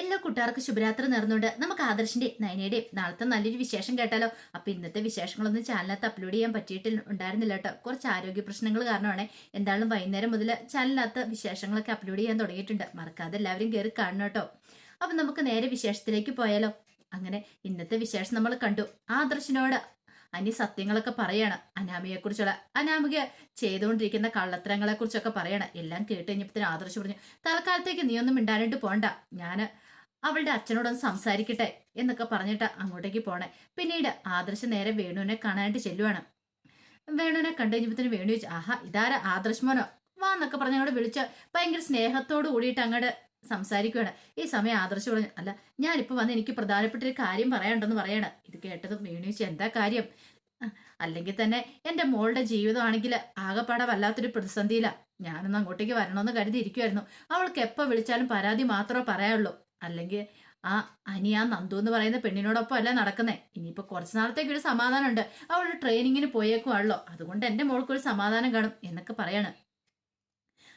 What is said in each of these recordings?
എല്ലാ കൂട്ടുകാർക്കും ശുഭരാത്രി നേർന്നുകൊണ്ട് നമുക്ക് ആദർശിന്റെ നയനയുടെയും നാളത്തെ നല്ലൊരു വിശേഷം കേട്ടാലോ? അപ്പൊ ഇന്നത്തെ വിശേഷങ്ങളൊന്നും ചാനലിനകത്ത് അപ്ലോഡ് ചെയ്യാൻ പറ്റിയിട്ട് ഉണ്ടായിരുന്നില്ല കേട്ടോ. കുറച്ച് ആരോഗ്യ പ്രശ്നങ്ങൾ കാരണമാണ് എന്തായാലും വൈകുന്നേരം മുതൽ ചാനലിനകത്ത് വിശേഷങ്ങളൊക്കെ അപ്ലോഡ് ചെയ്യാൻ തുടങ്ങിയിട്ടുണ്ട്. മറക്കാതെ എല്ലാവരും കയറി കാണണം കേട്ടോ. അപ്പൊ നമുക്ക് നേരെ വിശേഷത്തിലേക്ക് പോയാലോ? അങ്ങനെ ഇന്നത്തെ വിശേഷം നമ്മൾ കണ്ടു. ആദർശിനോട് അനി സത്യങ്ങളൊക്കെ പറയാണ്. അനാമിയെ കുറിച്ചുള്ള അനാമിക ചെയ്തുകൊണ്ടിരിക്കുന്ന കള്ളത്തരങ്ങളെ കുറിച്ചൊക്കെ പറയണം. എല്ലാം കേട്ട് കഴിഞ്ഞപ്പോഴത്തേന് ആദർശ് പറഞ്ഞു തൽക്കാലത്തേക്ക് നീ ഒന്നും മിണ്ടാനായിട്ട് പോണ്ട. ഞാൻ അവളുടെ അച്ഛനോടൊന്ന് സംസാരിക്കട്ടെ എന്നൊക്കെ പറഞ്ഞിട്ട് അങ്ങോട്ടേക്ക് പോണേ. പിന്നീട് ആദർശ് നേരെ വേണുവിനെ കാണാനായിട്ട് ചെല്ലുവാണ്. വേണുവിനെ കണ്ടു വേണു ചോദിച്ചു ആഹാ ഇതാരാ ആദർശ് മോനോ? വാ എന്നൊക്കെ പറഞ്ഞ് അങ്ങോട്ട് വിളിച്ച് ഭയങ്കര സ്നേഹത്തോട് കൂടിയിട്ട് അങ്ങോട്ട് സംസാരിക്കുകയാണ് ഈ സമയം ആദർശ് പറഞ്ഞു അല്ല ഞാനിപ്പോ വന്ന് എനിക്ക് പ്രധാനപ്പെട്ട ഒരു കാര്യം പറയാനുണ്ടെന്ന് പറയണ. ഇത് കേട്ടത് വേണു ചോദിച്ചു എന്താ കാര്യം? അല്ലെങ്കിൽ തന്നെ എന്റെ മോളുടെ ജീവിതമാണെങ്കിൽ ആകെപ്പാടെ വല്ലാത്തൊരു പ്രതിസന്ധിയില. ഞാനൊന്ന് അങ്ങോട്ടേക്ക് വരണമെന്ന് കരുതിയിരിക്കുമായിരുന്നു അവൾക്ക് എപ്പോൾ വിളിച്ചാലും പരാതി മാത്രമേ പറയാനുള്ളൂ. അല്ലെങ്കിൽ ആ അനിയ നന്ദു എന്ന് പറയുന്ന പെണ്ണിനോടൊപ്പം അല്ല നടക്കുന്നേ. ഇനിയിപ്പോൾ കുറച്ച് നാളത്തേക്ക് ഒരു സമാധാനമുണ്ട്. അവൾ ട്രെയിനിങ്ങിന് പോയേക്കുവാണല്ലോ. അതുകൊണ്ട് എന്റെ മോൾക്കൊരു സമാധാനം കാണും എന്നൊക്കെ പറയാണ്.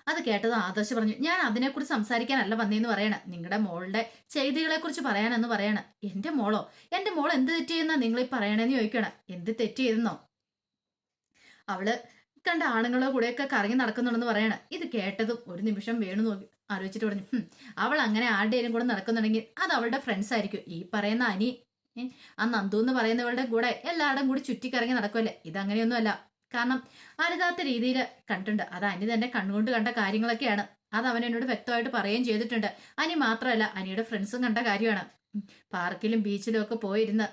അത് കേട്ടത് ആദർശ് പറഞ്ഞു ഞാൻ അതിനെക്കുറിച്ച് സംസാരിക്കാനല്ല വന്നേന്ന് പറയണ. നിങ്ങളുടെ മോളുടെ ചെയ്തികളെ കുറിച്ച് പറയാനെന്ന് പറയണ. എന്റെ മോളോ? എന്റെ മോൾ എന്ത് തെറ്റ് ഈ പറയണേന്ന് ചോദിക്കണം. എന്ത് തെറ്റ് അവൾ കണ്ട ആണുങ്ങളോ കൂടെയൊക്കെ കറങ്ങി നടക്കുന്നുണ്ടെന്ന് പറയണ. ഇത് കേട്ടതും ഒരു നിമിഷം വേണു നോക്കി ആലോചിച്ചിട്ട് പറഞ്ഞു അവൾ അങ്ങനെ ആരുടെയും കൂടെ നടക്കുന്നുണ്ടെങ്കിൽ അത് അവളുടെ ഫ്രണ്ട്സ് ആയിരിക്കും. ഈ പറയുന്ന അനി ആ നന്ദു എന്ന് പറയുന്നവളുടെ കൂടെ എല്ലാവരുടെയും കൂടി ചുറ്റിക്കറങ്ങി നടക്കുമല്ലേ ഇതങ്ങനെയൊന്നുമല്ല. കാരണം അരുതാത്ത രീതിയിൽ കണ്ടിട്ടുണ്ട്. അത് അനി തന്നെ കണ്ണുകൊണ്ട് കണ്ട കാര്യങ്ങളൊക്കെയാണ്. അത് അവൻ എന്നോട് വ്യക്തമായിട്ട് പറയുകയും ചെയ്തിട്ടുണ്ട്. അനി മാത്രമല്ല അനിയുടെ ഫ്രണ്ട്സും കണ്ട കാര്യമാണ്. പാർക്കിലും ബീച്ചിലും ഒക്കെ പോയിരുന്ന്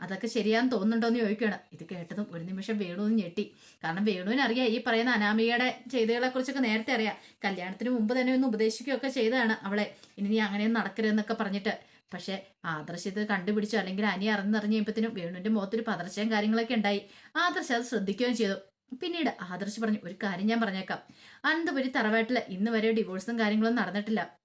അതൊക്കെ ശരിയാന്ന് തോന്നുന്നുണ്ടോന്ന് ചോദിക്കുകയാണ്. ഇത് കേട്ടതും ഒരു നിമിഷം വേണുന്ന് ഞെട്ടി. കാരണം വേണുവിന് അറിയാം ഈ പറയുന്ന അനാമികയുടെ ചെയ്തുകളെ കുറിച്ചൊക്കെ നേരത്തെ അറിയാം. കല്യാണത്തിന് മുമ്പ് തന്നെ ഒന്ന് ഉപദേശിക്കുകയൊക്കെ ചെയ്തതാണ് അവളെ. ഇനി നീ അങ്ങനെയൊന്നും നടക്കരുതെന്നൊക്കെ പറഞ്ഞിട്ട്. പക്ഷെ ആദർശ ഇത് കണ്ടുപിടിച്ചു. അല്ലെങ്കിൽ അനി അറിഞ്ഞറിഞ്ഞ കഴിയുമ്പത്തിനും വേണുവിന്റെ മുഖത്തൊരു പതർച്ചയും കാര്യങ്ങളൊക്കെ ഉണ്ടായി. ആദർശ അത് ശ്രദ്ധിക്കുകയും ചെയ്തു. പിന്നീട് ആദർശ് പറഞ്ഞു ഒരു കാര്യം ഞാൻ പറഞ്ഞേക്കാം. അനന്തപുരി തറവാട്ടിൽ ഇന്ന് വരെ ഡിവോഴ്സും കാര്യങ്ങളൊന്നും നടന്നിട്ടില്ല.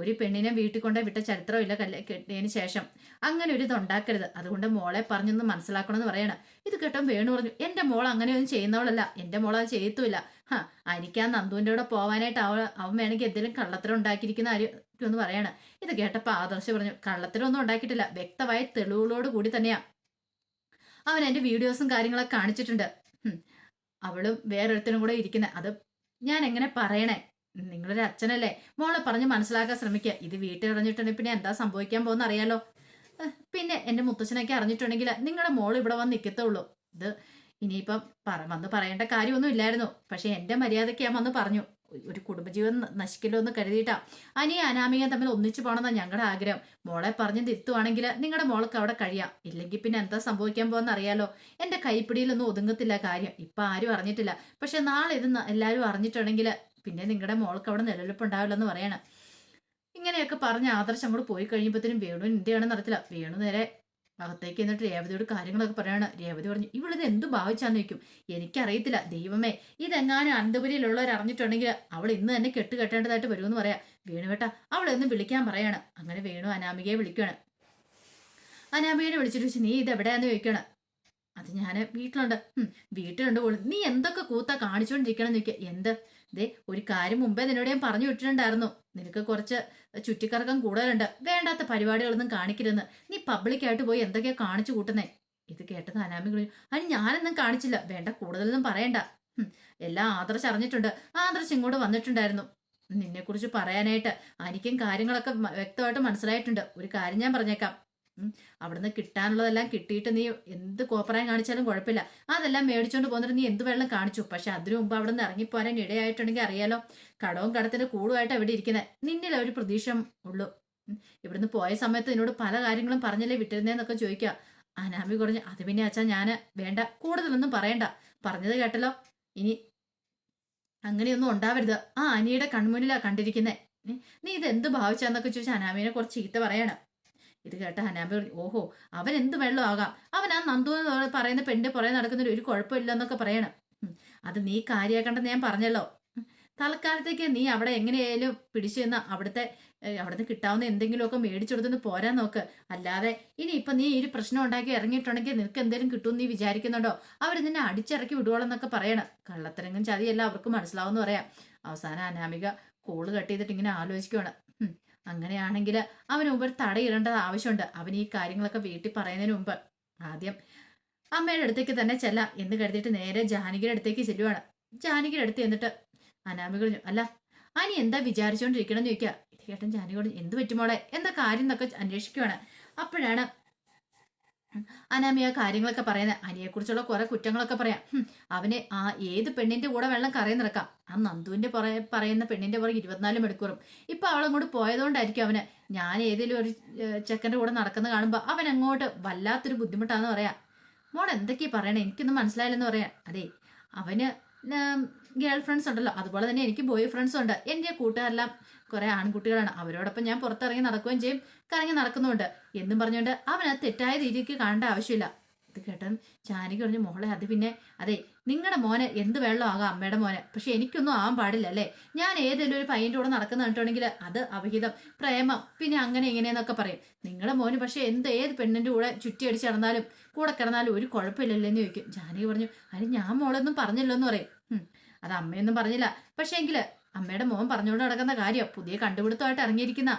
ഒരു പെണ്ണിനെ വീട്ടിൽ കൊണ്ടേ വിട്ട ചരിത്രമില്ല കല്ല കെട്ടിയതിന് ശേഷം. അങ്ങനെ ഒരു ഇതുണ്ടാക്കരുത് അതുകൊണ്ട് മോളെ പറഞ്ഞൊന്ന് മനസ്സിലാക്കണമെന്ന് പറയണം. ഇത് കേട്ടോ വേണു പറഞ്ഞു എന്റെ മോൾ അങ്ങനെ ഒന്നും ചെയ്യുന്നവളല്ല. എന്റെ മോൾ അത് ചെയ്യത്തുമില്ല. ഹാ എനിക്ക് ആ നന്ദുവിന്റെ കൂടെ പോവാനായിട്ട് അവൾ അവൻ വേണമെങ്കിൽ എന്തെങ്കിലും കള്ളത്തരം ഉണ്ടാക്കിയിരിക്കുന്ന ആരും എന്ന് പറയണം. ഇത് കേട്ടപ്പോ ആദർശ് പറഞ്ഞു കള്ളത്തരം ഒന്നും ഉണ്ടാക്കിയിട്ടില്ല. വ്യക്തമായ തെളിവുകളോട് കൂടി തന്നെയാ. അവൻ എന്റെ വീഡിയോസും കാര്യങ്ങളൊക്കെ കാണിച്ചിട്ടുണ്ട്. അവളും വേറൊരുത്തരും കൂടെ ഇരിക്കുന്നത് അത് ഞാൻ എങ്ങനെ പറയണേ? നിങ്ങളൊരു അച്ഛനല്ലേ? മോളെ പറഞ്ഞ് മനസ്സിലാക്കാൻ ശ്രമിക്കുക ഇത് വീട്ടിൽ അറിഞ്ഞിട്ടുണ്ടെങ്കിൽ പിന്നെ എന്താ സംഭവിക്കാൻ പോകുന്ന അറിയാലോ. പിന്നെ എന്റെ മുത്തച്ഛനൊക്കെ അറിഞ്ഞിട്ടുണ്ടെങ്കിൽ നിങ്ങളുടെ മോൾ ഇവിടെ വന്ന് നിൽക്കത്തുള്ളൂ ഇത് ഇനിയിപ്പം പറ വന്ന് പറയേണ്ട കാര്യമൊന്നും ഇല്ലായിരുന്നു. പക്ഷെ എന്റെ മര്യാദയ്ക്ക് ഞാൻ വന്ന് പറഞ്ഞു. ഒരു കുടുംബജീവൻ നശിക്കില്ലോ എന്ന് കരുതിയിട്ടാ. അനി അനാമിക തമ്മിൽ ഒന്നിച്ചു പോകണമെന്നാണ് ഞങ്ങളുടെ ആഗ്രഹം. മോളെ പറഞ്ഞ് തിരുത്തുവാണെങ്കിൽ നിങ്ങളുടെ മോൾക്ക് അവിടെ കഴിയാം. ഇല്ലെങ്കിൽ പിന്നെ എന്താ സംഭവിക്കാൻ പോകുന്ന അറിയാലോ. എന്റെ കൈപ്പിടിയിലൊന്നും ഒതുങ്ങത്തില്ല കാര്യം. ഇപ്പൊ ആരും അറിഞ്ഞിട്ടില്ല. പക്ഷെ നാളെ ഇത് എല്ലാവരും അറിഞ്ഞിട്ടുണ്ടെങ്കിൽ പിന്നെ നിങ്ങളുടെ മോൾക്ക് അവിടെ നിലനിൽപ്പുണ്ടാവില്ലെന്ന് പറയണം. ഇങ്ങനെയൊക്കെ പറഞ്ഞ ആദർശം അങ്ങോട്ട് പോയി കഴിയുമ്പോഴത്തേനും വേണു എന്തിയാണെന്ന് അറിയത്തില്ല വേണു നേരെ അകത്തേക്ക് എന്നിട്ട് രേവതിയോട് കാര്യങ്ങളൊക്കെ പറയാണ്. രേവതി പറഞ്ഞു ഇവളിത് എന്ത് ഭാവിച്ചാന്ന് വെക്കും എനിക്കറിയത്തില്ല. ദൈവമേ ഇതെങ്ങാനും അനന്തപുരിയിലുള്ളവർ അറിഞ്ഞിട്ടുണ്ടെങ്കിൽ അവൾ ഇന്ന് തന്നെ കെട്ട് കെട്ടേണ്ടതായിട്ട് വരുമെന്ന് പറയാം. വേണു കേട്ടാ അവളെ ഒന്ന് വിളിക്കാൻ പറയാണ്. അങ്ങനെ വേണു അനാമികയെ വിളിക്കുകയാണ് അനാമികയെ വിളിച്ചിട്ട് വെച്ച് നീ ഇത് എവിടെയാന്ന് ചോദിക്കണം? അത് ഞാൻ വീട്ടിലുണ്ട്. വീട്ടിലുണ്ട് പോലും. നീ എന്തൊക്കെ കൂത്ത കാണിച്ചുകൊണ്ടിരിക്കണം ചോദിക്കുക എന്ത്? ദേ ഒരു കാര്യം മുമ്പേ നിന്നോട് ഞാൻ പറഞ്ഞു വിട്ടിട്ടുണ്ടായിരുന്നു. നിനക്ക് കുറച്ച് ചുറ്റിക്കറക്കം കൂടുതലുണ്ട്. വേണ്ടാത്ത പരിപാടികളൊന്നും കാണിക്കരുതെന്ന്. നീ പബ്ലിക്കായിട്ട് പോയി എന്തൊക്കെയാ കാണിച്ചു കൂട്ടുന്നേ? ഇത് കേട്ടത് അനാമി പറഞ്ഞു അതിന് ഞാനൊന്നും കാണിച്ചില്ല. വേണ്ട കൂടുതലൊന്നും പറയണ്ട. എല്ലാം ആദർശ് അറിഞ്ഞിട്ടുണ്ട്. ആദർശ് ഇങ്ങോട്ട് വന്നിട്ടുണ്ടായിരുന്നു. നിന്നെക്കുറിച്ച് പറയാനായിട്ട് എനിക്കും കാര്യങ്ങളൊക്കെ വ്യക്തമായിട്ട് മനസ്സിലായിട്ടുണ്ട്. ഒരു കാര്യം ഞാൻ പറഞ്ഞേക്കാം. അവിടുന്ന് കിട്ടാനുള്ളതെല്ലാം കിട്ടിയിട്ട് നീ എന്ത് കോപ്പറായി കാണിച്ചാലും കുഴപ്പമില്ല. അതെല്ലാം മേടിച്ചോണ്ട് പോകുന്നിട്ട് നീ എന്ത് വെള്ളം കാണിച്ചു? പക്ഷെ അതിനു മുമ്പ് അവിടെ നിന്ന് ഇറങ്ങിപ്പോരാൻ ഇടയായിട്ടുണ്ടെങ്കിൽ അറിയാലോ കടവും കടത്തിന്റെ കൂടുമായിട്ട് അവിടെ ഇരിക്കുന്നത് നിന്നിൽ ഒരു പ്രതീക്ഷ ഉള്ളൂ. ഇവിടുന്ന് പോയ സമയത്ത് എന്നോട് പല കാര്യങ്ങളും പറഞ്ഞല്ലേ വിട്ടിരുന്നേന്നൊക്കെ ചോദിക്കുക അനാമി കുറഞ്ഞ് അത് പിന്നെ അച്ഛാ ഞാൻ വേണ്ട. കൂടുതലൊന്നും പറയണ്ട. പറഞ്ഞത് കേട്ടല്ലോ? ഇനി അങ്ങനെയൊന്നും ഉണ്ടാവരുത്. ആ അനിയുടെ കൺമുന്നിലാ കണ്ടിരിക്കുന്നേ. നീ ഇത് എന്ത് ഭാവിച്ചാന്നൊക്കെ ചോദിച്ചാൽ അനാമിനെ കുറച്ച് ചീത്ത പറയണം. ഇത് കേട്ട ഹനാബി പറഞ്ഞു ഓഹോ അവൻ എന്ത് വെള്ളം ആകാം അവൻ ആ നന്ദു എന്ന് പറയുന്ന പെണ്ണിന്റെ പുറകെ നടക്കുന്ന ഒരു കുഴപ്പമില്ല എന്നൊക്കെ പറയണം അത് നീ കാര്യാക്കണ്ടെന്ന് ഞാൻ പറഞ്ഞല്ലോ. തൽക്കാലത്തേക്ക് നീ അവിടെ എങ്ങനെയായാലും പിടിച്ചു നിന്ന് അവിടുത്തെ അവിടുന്ന് കിട്ടാവുന്ന എന്തെങ്കിലുമൊക്കെ മേടിച്ചു കൊടുത്തൊന്ന് പോരാൻ നോക്ക്. അല്ലാതെ ഇനി ഇപ്പൊ നീ ഒരു പ്രശ്നം ഉണ്ടാക്കി ഇറങ്ങിയിട്ടുണ്ടെങ്കിൽ നിനക്ക് എന്തെങ്കിലും കിട്ടും നീ വിചാരിക്കുന്നുണ്ടോ? അവർ നിന്നെ അടിച്ചിറക്കി വിടുവോളെന്നൊക്കെ പറയണം. കള്ളത്തരങ്ങും ചതിയല്ല അവർക്ക് മനസ്സിലാവുമെന്ന് പറയാം. അവസാനം അനാമിക കോൾ കട്ട് ചെയ്തിട്ട് ഇങ്ങനെ ആലോചിക്കുവാണ്. ഉം, അങ്ങനെയാണെങ്കിൽ അവൻ ഒരു തടയിടേണ്ടത് ആവശ്യമുണ്ട്. അവൻ ഈ കാര്യങ്ങളൊക്കെ വീട്ടിൽ പറയുന്നതിന് മുമ്പ്. ആദ്യം അമ്മയുടെ അടുത്തേക്ക് തന്നെ ചെല്ലാം എന്ന് കരുതിയിട്ട് നേരെ ജാനകിയുടെ അടുത്തേക്ക് ചെല്ലുവാണ്. ജാനകിയുടെ അടുത്ത് എന്നിട്ട് അനാമി പറഞ്ഞു അല്ല അനി എന്താ വിചാരിച്ചുകൊണ്ടിരിക്കണമെന്ന് ചോദിക്കുക ഇത് കേട്ടൻ ജാനകിയോട് എന്ത് പറ്റുമോളെ എന്താ കാര്യം? എന്നൊക്കെ അന്വേഷിക്കുവാണ്. അപ്പോഴാണ് അനാമിയ കാര്യങ്ങളൊക്കെ പറയുന്നത് അനിയെക്കുറിച്ചുള്ള കുറെ കുറ്റങ്ങളൊക്കെ പറയാം. അവന് ആ ഏത് പെണ്ണിന്റെ കൂടെ വെള്ളം കറയി നിറക്കാം ആ നന്ദുവിന്റെ പുറ പറയുന്ന പെണ്ണിന്റെ പുറകെ ഇരുപത്തിനാല് മണിക്കൂറും. ഇപ്പൊ അവളങ്ങോട്ട് പോയതുകൊണ്ടായിരിക്കും അവന് ഞാൻ ഏതെങ്കിലും ഒരു ചെക്കന്റെ കൂടെ നടക്കുന്ന കാണുമ്പോൾ അവൻ അങ്ങോട്ട് വല്ലാത്തൊരു ബുദ്ധിമുട്ടാന്ന് പറയാ. മോൾ എന്തൊക്കെയാ പറയണേ? എനിക്കൊന്നും മനസ്സിലായില്ലെന്ന് പറയാം. അതെ അവന് ഗേൾ ഫ്രണ്ട്സ് ഉണ്ടല്ലോ. അതുപോലെ തന്നെ എനിക്ക് ബോയ് ഫ്രണ്ട്സ് ഉണ്ട്. എന്റെ കൂട്ടുകാരെല്ലാം കുറെ ആൺകുട്ടികളാണ്. അവരോടൊപ്പം ഞാൻ പുറത്തിറങ്ങി നടക്കുകയും ചെയ്യും. കറങ്ങി നടക്കുന്നുണ്ട് എന്നും പറഞ്ഞുകൊണ്ട് അവന് തെറ്റായ രീതിക്ക് കാണേണ്ട ആവശ്യമില്ല. കേട്ടൻ ചാനിക്ക് പറഞ്ഞു മോളെ അത് പിന്നെ അതെ നിങ്ങളുടെ മോനെ എന്ത് വെള്ളം ആകാം അമ്മയുടെ മോനെ? പക്ഷെ എനിക്കൊന്നും ആവാൻ പാടില്ല അല്ലേ? ഞാൻ ഏതെങ്കിലും ഒരു പയ്യന്റെ കൂടെ നടക്കുന്ന കണ്ടിട്ടുണ്ടെങ്കിൽ അത് അവിഹിതം പ്രേമം പിന്നെ അങ്ങനെ ഇങ്ങനെയെന്നൊക്കെ പറയും. നിങ്ങളുടെ മോന് പക്ഷെ എന്ത് ഏത് പെണ്ണിന്റെ കൂടെ ചുറ്റി അടിച്ച് നടന്നാലും കൂടെ കിടന്നാലും ഒരു കുഴപ്പമില്ലല്ലോ എന്ന് ചോദിക്കും. ജാനകി പറഞ്ഞു അതിന് ഞാൻ മോളൊന്നും പറഞ്ഞില്ലോ എന്ന് പറയും അത് അമ്മയൊന്നും പറഞ്ഞില്ല. പക്ഷേ എങ്കിൽ അമ്മയുടെ മോൻ പറഞ്ഞുകൊണ്ട് നടക്കുന്ന കാര്യം പുതിയ കണ്ടുപിടുത്തമായിട്ട് ഇറങ്ങിയിരിക്കുന്ന.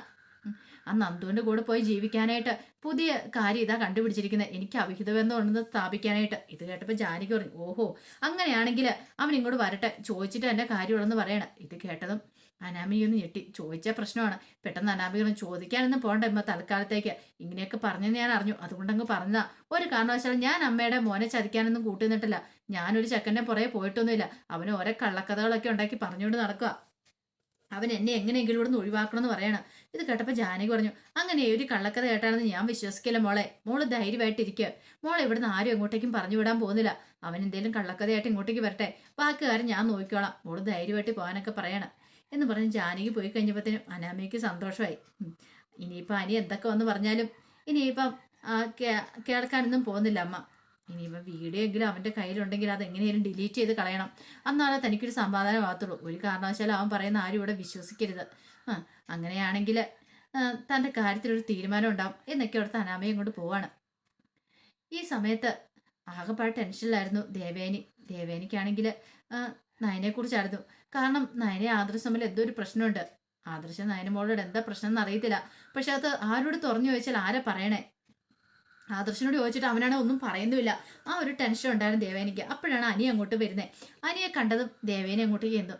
ആ നന്ദുവിന്റെ കൂടെ പോയി ജീവിക്കാനായിട്ട് പുതിയ കാര്യം ഇതാ കണ്ടുപിടിച്ചിരിക്കുന്നത് എനിക്ക് അവിഹിത ബന്ധം ഉണ്ടെന്ന് സ്ഥാപിക്കാനായിട്ട്. ഇത് കേട്ടപ്പോൾ ജാനകി പറഞ്ഞു ഓഹോ അങ്ങനെയാണെങ്കിൽ അവൻ ഇങ്ങോട്ട് വരട്ടെ. ചോദിച്ചിട്ട് എന്റെ കാര്യമുള്ളെന്ന് പറയണം. ഇത് കേട്ടതും അനാമി ഒന്ന് ഞെട്ടി. ചോദിച്ച പ്രശ്നമാണ്. പെട്ടെന്ന് അനാമികളും ചോദിക്കാനൊന്നും പോകണ്ട ഇമ്മ തൽക്കാലത്തേക്ക്. ഇങ്ങനെയൊക്കെ പറഞ്ഞെന്ന് ഞാൻ അറിഞ്ഞു. അതുകൊണ്ടങ്ങ് പറഞ്ഞതാ. ഒരു കാരണവശാലും ഞാൻ അമ്മയുടെ മോനെ ചതിക്കാനൊന്നും കൂട്ടി നിന്നിട്ടില്ല ഞാനൊരു ചെക്കന്റെ പുറകെ പോയിട്ടൊന്നുമില്ല. അവന് ഓരോ കള്ളക്കഥകളൊക്കെ ഉണ്ടാക്കി പറഞ്ഞുകൊണ്ട് നടക്കുക അവൻ എന്നെ എങ്ങനെയെങ്കിലും ഇവിടെ നിന്ന് ഒഴിവാക്കണമെന്ന് പറയണം. ഇത് കേട്ടപ്പോൾ ജാനകി പറഞ്ഞു അങ്ങനെ ഒരു കള്ളക്കഥ കേട്ടാണെന്ന് ഞാൻ വിശ്വസിക്കില്ല മോളെ. മോൾ ധൈര്യമായിട്ടിരിക്കുക മോളെ ഇവിടുന്ന് ആരും എങ്ങോട്ടേക്കും പറഞ്ഞു വിടാൻ പോകുന്നില്ല. അവൻ എന്തെങ്കിലും കള്ളക്കഥയായിട്ട് ഇങ്ങോട്ടേക്ക് വരട്ടെ. ബാക്കി കാര്യം ഞാൻ നോക്കിക്കോളാം. മോൾ ധൈര്യമായിട്ട് പോകാനൊക്കെ പറയണം. എന്ന് പറഞ്ഞ് ജാനകി പോയി കഴിഞ്ഞപ്പോഴത്തേനും അനാമയ്ക്ക് സന്തോഷമായി. ഇനിയിപ്പോൾ അനി എന്തൊക്കെ വന്ന് പറഞ്ഞാലും ഇനിയിപ്പം കേൾക്കാനൊന്നും പോകുന്നില്ല അമ്മ. ഇനിയിപ്പം വീഡിയോ എങ്കിലും അവന്റെ കയ്യിലുണ്ടെങ്കിൽ അത് എങ്ങനെയാലും ഡിലീറ്റ് ചെയ്ത് കളയണം. എന്നാലേ തനിക്കൊരു സമാധാനമാകത്തുള്ളൂ ഒരു കാരണവശാലും അവൻ പറയുന്ന ആരും ഇവിടെ വിശ്വസിക്കരുത്. അങ്ങനെയാണെങ്കിൽ തന്റെ കാര്യത്തിലൊരു തീരുമാനം ഉണ്ടാവും. എന്നൊക്കെ അവിടുത്തെ അനാമയും കൊണ്ട് പോവാണ്. ഈ സമയത്ത് ആകെപ്പാട് ടെൻഷനിലായിരുന്നു ദേവേനി. ദേവേനിക്കാണെങ്കിൽ നയനെക്കുറിച്ചായിരുന്നു കാരണം നയനെ ആദർശം തമ്മിൽ എന്തോ ഒരു പ്രശ്നമുണ്ട്. ആദർശം നയനമോളോട് എന്താ പ്രശ്നം എന്നറിയത്തില്ല പക്ഷെ അത് ആരോട് തുറന്നു ചോദിച്ചാൽ ആരെ പറയണേ? ആദർശനോട് ചോദിച്ചിട്ട് അവനാണ് ഒന്നും പറയുന്നുമില്ല. ആ ഒരു ടെൻഷൻ ഉണ്ടായിരുന്നു ദേവേനിക്ക് അപ്പോഴാണ് അനി അങ്ങോട്ട് വരുന്നത് അനിയെ കണ്ടതും ദേവേനെ അങ്ങോട്ട് ചെന്നു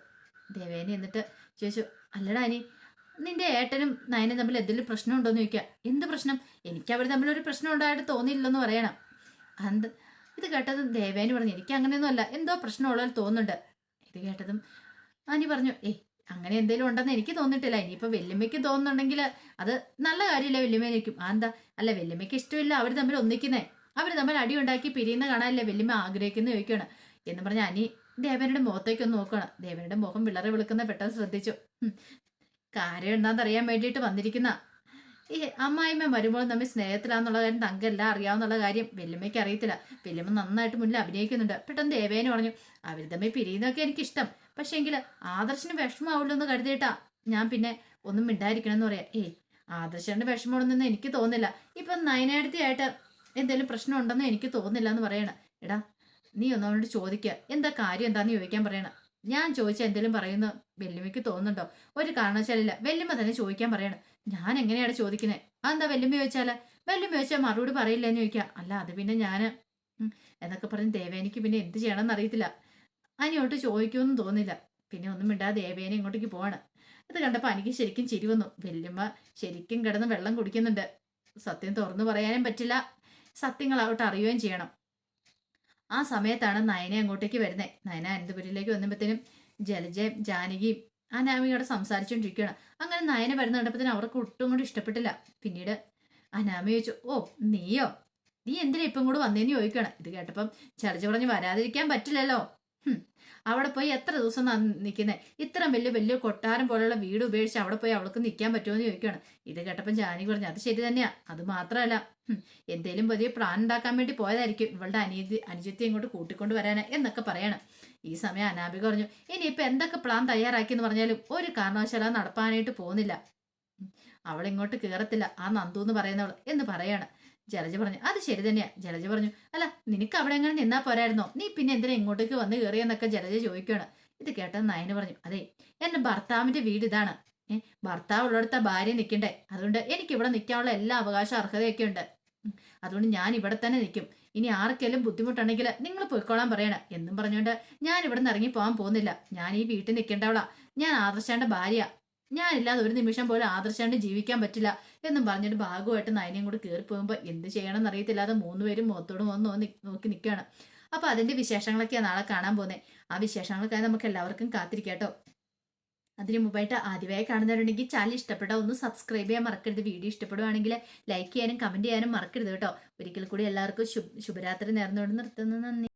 ദേവേന എന്നിട്ട് ചോദിച്ചു അല്ലടാ അനി നിന്റെ ഏട്ടനും നയനും തമ്മിൽ എന്തെങ്കിലും പ്രശ്നം എന്ന് ചോദിക്കുക എന്ത് പ്രശ്നം? എനിക്ക് അവർ തമ്മിൽ ഒരു പ്രശ്നം ഉണ്ടായിട്ട് തോന്നിയില്ലെന്ന് പറയണം. അത് ഇത് കേട്ടതും ദേവേനി പറഞ്ഞു എനിക്ക് അങ്ങനെയൊന്നും അല്ല. എന്തോ പ്രശ്നമുള്ളതിൽ തോന്നുന്നുണ്ട്. ഇത് കേട്ടതും അനി പറഞ്ഞു ഏയ് അങ്ങനെ എന്തെങ്കിലും ഉണ്ടെന്ന് എനിക്ക് തോന്നിട്ടില്ല ഇനിയിപ്പോൾ വെല്ലുമ്മയ്ക്ക് തോന്നുന്നുണ്ടെങ്കിൽ അത് നല്ല കാര്യമില്ല വെല്ലുമ്മേനിക്കും ആ എന്താ? അല്ല വെല്ലുമ്മയ്ക്ക് ഇഷ്ടമില്ല. അവർ തമ്മിൽ ഒന്നിക്കുന്നേ. അവർ തമ്മിൽ അടി ഉണ്ടാക്കി പിരിയുന്ന കാണാനല്ലേ വെല്ലുമ്മ ആഗ്രഹിക്കുന്ന ചോദിക്കുകയാണ് എന്ന് പറഞ്ഞാൽ അനി ദേവനുടെ മുഖത്തേക്ക് ഒന്ന് നോക്കുകയാണ് ദേവനുടെ മുഖം വിളറി വിളിക്കുന്ന പെട്ടെന്ന് ശ്രദ്ധിച്ചു. കാര്യം എന്താണെന്ന് അറിയാൻ വേണ്ടിയിട്ട് വന്നിരിക്കുന്ന. ഈ അമ്മായിമ്മ വരുമ്പോൾ തമ്മിൽ സ്നേഹത്തിലാന്നുള്ള കാര്യം തങ്കല്ല അറിയാവുന്നുള്ള കാര്യം വെല്ലുമ്മയ്ക്ക് അറിയത്തില്ല. വെല്ലുമ്മ നന്നായിട്ട് മുന്നിൽ അഭിനയിക്കുന്നുണ്ട്. പെട്ടെന്ന് ദേവേനു പറഞ്ഞു അവർ തമ്മിൽ പിരിയുന്നതൊക്കെ എനിക്കിഷ്ടം. പക്ഷേ എങ്കിൽ ആദർശന് വിഷമാവുള്ളൂ എന്ന് കരുതിയിട്ടാ ഞാൻ പിന്നെ ഒന്നും മിണ്ടായിരിക്കണം എന്ന് പറയാം. ഏയ് ആദർശന്റെ വിഷമമുണ്ടെന്ന് എനിക്ക് തോന്നില്ല ഇപ്പം നയനായിരത്തിയായിട്ട് എന്തെങ്കിലും പ്രശ്നം ഉണ്ടെന്ന് എനിക്ക് തോന്നില്ല എന്ന് പറയണം. എടാ നീ ഒന്ന് ചോദിക്കുക എന്താ കാര്യം എന്താന്ന് ചോദിക്കാൻ പറയണം. ഞാൻ ചോദിച്ചാൽ എന്തെങ്കിലും പറയുന്ന വെല്ലുമ്മയ്ക്ക് തോന്നുന്നുണ്ടോ? ഒരു കാരണവശാലില്ല. വെല്ലുമ്മ തന്നെ ചോദിക്കാൻ പറയണം. ഞാൻ എങ്ങനെയാണ് ചോദിക്കുന്നത് അതെന്താ വെല്ലുമ്മ ചോദിച്ചാൽ? വെല്ലുമ്മ ചോദിച്ചാൽ മറുപടി പറയില്ല എന്ന് ചോദിക്കുക അല്ല അത് പിന്നെ ഞാൻ എന്നൊക്കെ പറഞ്ഞ് ദേവേനിക്ക് പിന്നെ എന്ത് ചെയ്യണമെന്ന് അറിയത്തില്ല. അനിയോട്ട് ചോദിക്കുമെന്നും തോന്നില്ല പിന്നെ ഒന്നും മിണ്ടാതെ ദേവേനെ ഇങ്ങോട്ടേക്ക് പോവാണ്. അത് കണ്ടപ്പോൾ എനിക്ക് ശരിക്കും ചിരി വന്നു. വെല്ലുമ്മ ശരിക്കും കിടന്ന് വെള്ളം കുടിക്കുന്നുണ്ട്. സത്യം തുറന്നു പറയാനും പറ്റില്ല. സത്യങ്ങൾ സത്യങ്ങളാവട്ടെ അറിയുകയും ചെയ്യണം. ആ സമയത്താണ് നയന അങ്ങോട്ടേക്ക് വരുന്നത് നയന അനന്തപുരിയിലേക്ക് വന്നപ്പോഴത്തേനും ജലജയും ജാനകിയും അനാമിയോട് സംസാരിച്ചുകൊണ്ടിരിക്കുകയാണ് അങ്ങനെ നയന വരുന്ന കണ്ടപ്പോഴത്തേനും അവർക്ക് ഒട്ടും കൂടി ഇഷ്ടപ്പെട്ടില്ല. പിന്നീട് അനാമി ചോദിച്ചു ഓ നീയോ? നീ എന്തിനാ ഇപ്പം കൂടെ വന്നേന്ന് ചോദിക്കണം ഇത് കേട്ടപ്പം ചർച്ച പറഞ്ഞ് വരാതിരിക്കാൻ പറ്റില്ലല്ലോ. അവിടെ പോയി എത്ര ദിവസം നിൽക്കുന്നത് ഇത്ര വലിയ വലിയ കൊട്ടാരം പോലുള്ള വീട് ഉപേക്ഷിച്ച് അവിടെ പോയി അവൾക്ക് നിൽക്കാൻ പറ്റുമോ എന്ന് ചോദിക്കുകയാണ് ഇത് കേട്ടപ്പം ജാനി പറഞ്ഞു അത് ശരി തന്നെയാ. അത് മാത്രമല്ല എന്തേലും പുതിയ പ്ലാൻ ഉണ്ടാക്കാൻ വേണ്ടി പോയതായിരിക്കും ഇവളുടെ അനിയത്തി അനുജത്തി ഇങ്ങോട്ട് കൂട്ടിക്കൊണ്ട് വരാനാ എന്നൊക്കെ പറയണം. ഈ സമയം അനാബിക പറഞ്ഞു ഇനിയിപ്പോൾ എന്തൊക്കെ പ്ലാൻ തയ്യാറാക്കി എന്ന് പറഞ്ഞാലും ഒരു കാരണവശാലും നടപ്പാനായിട്ട് പോകുന്നില്ല. അവൾ ഇങ്ങോട്ട് കയറത്തില്ല ആ നന്ദു എന്ന് പറയുന്നവൾ എന്ന് പറയാണ്. ജലജ പറഞ്ഞു അത് ശരി തന്നെയാ. ജലജ പറഞ്ഞു അല്ല നിനക്ക് അവിടെ എങ്ങനെ നിന്നാ പോരായിരുന്നോ? നീ പിന്നെ എന്തിനാ ഇങ്ങോട്ടേക്ക് വന്ന് കയറിയെന്നൊക്കെ ജലജ ചോദിക്കുകയാണ് ഇത് കേട്ടത് നയന് പറഞ്ഞു അതെ എന്റെ ഭർത്താവിന്റെ വീട് ഇതാണ്. ഭർത്താവ് ഉള്ളിടത്ത ഭാര്യ നിൽക്കണ്ടേ അതുകൊണ്ട് എനിക്ക് ഇവിടെ നിൽക്കാനുള്ള എല്ലാ അവകാശ അർഹതയൊക്കെ ഉണ്ട്. അതുകൊണ്ട് ഞാൻ ഇവിടെ തന്നെ നിൽക്കും ഇനി ആർക്കെങ്കിലും ബുദ്ധിമുട്ടുണ്ടെങ്കിൽ നിങ്ങൾ പോയിക്കോളാൻ പറയണ. എന്നും പറഞ്ഞുകൊണ്ട് ഞാൻ ഇവിടെ നിന്ന് ഇറങ്ങി പോകാൻ പോകുന്നില്ല. ഞാൻ ഈ വീട്ടിൽ നിൽക്കേണ്ടവളാ ഞാൻ ആദർശാന്റെ ഭാര്യ ഞാനില്ലാതെ ഒരു നിമിഷം പോലും ആദർശാണ്ട് ജീവിക്കാൻ പറ്റില്ല എന്നും പറഞ്ഞിട്ട് ഭാഗമായിട്ട് നയനയും കൂടി കയറി പോകുമ്പോൾ എന്ത് ചെയ്യണമെന്ന് അറിയത്തില്ലാതെ മൂന്നുപേരും മുഖത്തോട് മുഖം നോക്കി നിൽക്കുകയാണ് അപ്പൊ അതിന്റെ വിശേഷങ്ങളൊക്കെയാണ് നാളെ കാണാൻ പോകുന്നത് ആ വിശേഷങ്ങൾക്കായി നമുക്ക് എല്ലാവർക്കും കാത്തിരിക്കാട്ടോ അതിനു മുമ്പായിട്ട് ആദ്യമായി കാണുന്നവരുണ്ടെങ്കിൽ ചാനൽ ഇഷ്ടപ്പെട്ടാൽ ഒന്ന് സബ്സ്ക്രൈബ് ചെയ്യാൻ മറക്കരുത്. വീഡിയോ ഇഷ്ടപ്പെടുവാണെങ്കിൽ ലൈക്ക് ചെയ്യാനും കമന്റ് ചെയ്യാനും മറക്കരുത് കേട്ടോ. ഒരിക്കൽ കൂടി എല്ലാവർക്കും ശുഭ ശുഭരാത്രി നേർന്നുകൊണ്ട് നിർത്തുന്നു. നന്ദി.